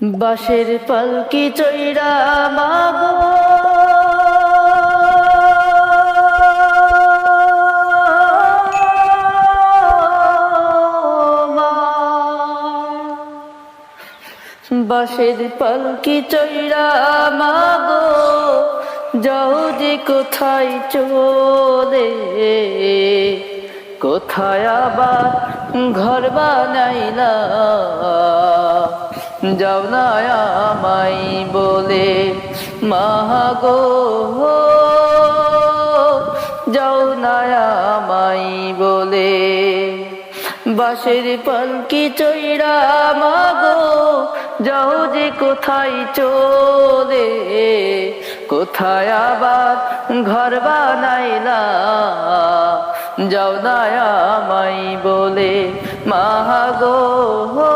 বাঁশের পালকি চৈরা মা। বাঁশের পালকি চৈরা মাগো যাও যে কোথায় চলে, কোথায় আবার ঘর বানাইলা আমাই বলে মাহাগো আমাই বলে, বাঁশের পালকি চৈরা মাগো যাও যে কোথায় চলে, কোথায় আবার ঘর বানাইলা? যাও না আমাই বলে মাগো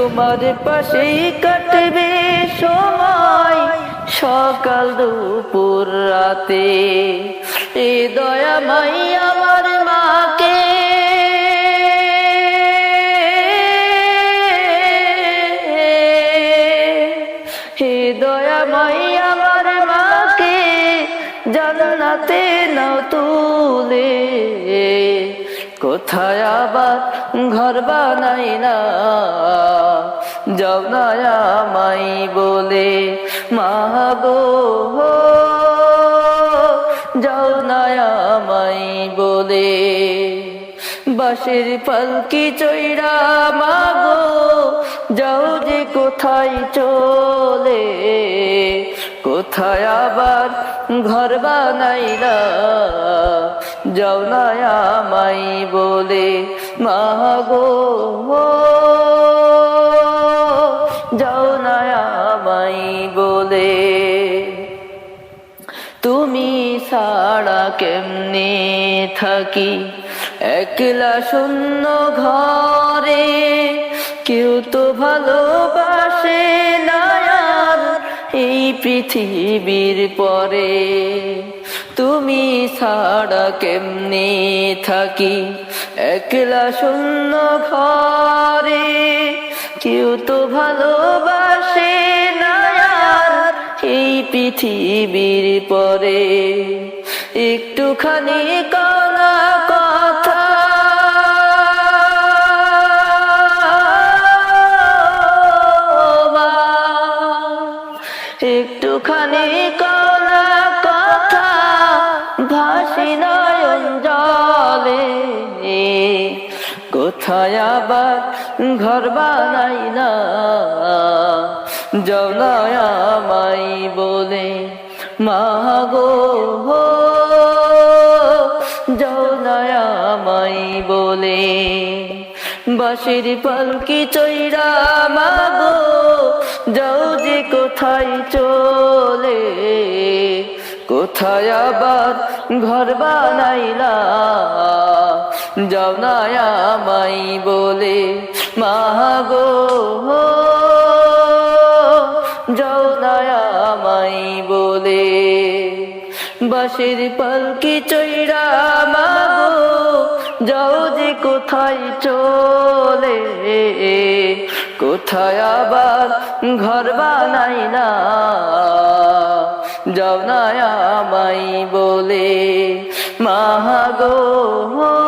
তোমার পাশে কাটবে সময়। সকাল দুপুর রাতে, এ দয়া মাই আমার মাকে। হে দয়া মাই আমার মাকে, জান্নাতে নাও তুলে। কোথায় আবার ঘর বানাই না? যাও না আমাই বলে মাগো যাও না আমাই বলে, বাঁশের পালকি চৈরা মাগো যাও যে কোথায় চলে, কোথায় আবার ঘর বানাইলা যাও না বলে, মাগো যাও না বলে, তুমি ছাড়া কেমনে থাকি? একলা শূন্য ঘরে কেউ তো ভালোবাসে না এই পৃথিবীর পরে। তুমি ছাড়া কেমনে থাকি? একলা শূন্য ঘরে কেউ তো ভালোবাসে না এই পৃথিবীর পরে। একটুখানি কলা কথা। একটুখানি কলা ভাসি নয়ন জলে। কোথায় আবার ঘর বানাই না? জনায়ামাই বলে, মা মাগো জনায়ামাই বলে, বাঁশির পালকি চৈরা মাগো যাও যে কোথায় চলে। কোথায় আবার ঘর বানাইলা? যাও না আমাই বলে মাগো যাও না আমাই বলে, বাঁশের পালকি চৈরা মাগো যাও যে কোথায় চলে, কোথায় আবার ঘর বানাইলা? যাও না আমাই বলে মাগো